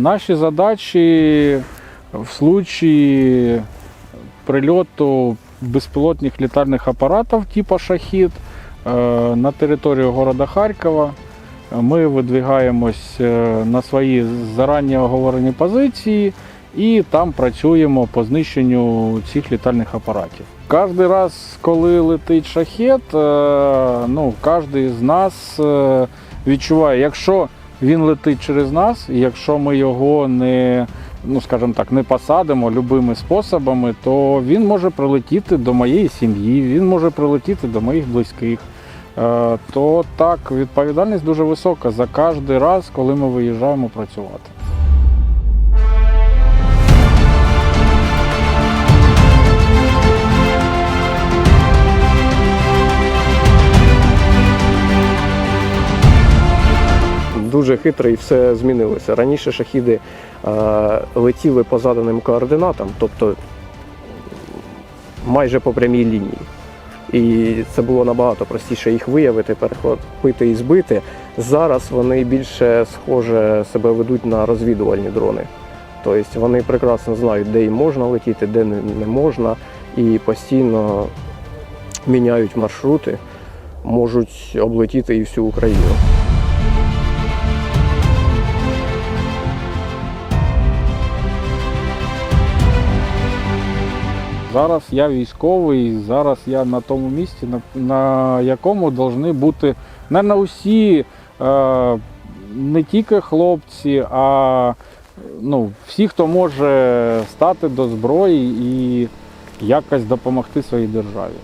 Наші задачі в случаї прильоту безпілотних літальних апаратів типу шахід е, на територію города Харкова. Ми видвигаємось е, на свої зарані оговорені позиції і там працюємо по знищенню цих літальних апаратів. Кожен раз, коли летить шахет, ну, кожен з нас е, відчуває, якщо він летить через нас, і якщо ми його не, ну скажімо так, не посадимо любими способами, то він може прилетіти до моєї сім'ї, він може прилетіти до моїх близьких. Е, То так, відповідальність дуже висока за кожен раз, коли ми виїжджаємо працювати. Дуже хитро і все змінилося. Раніше шахіди е, летіли по заданим координатам, тобто майже по прямій лінії. І це було набагато простіше їх виявити, перехопити і збити. Зараз вони більше схоже себе ведуть на розвідувальні дрони. Тобто вони прекрасно знають, де їм можна летіти, де не можна, і постійно міняють маршрути, можуть облетіти і всю Україну. Зараз я військовий, зараз я на тому місці, на, на якому повинні бути не усі, е, не тільки хлопці, а ну, всі, хто може стати до зброї і якось допомогти своїй державі.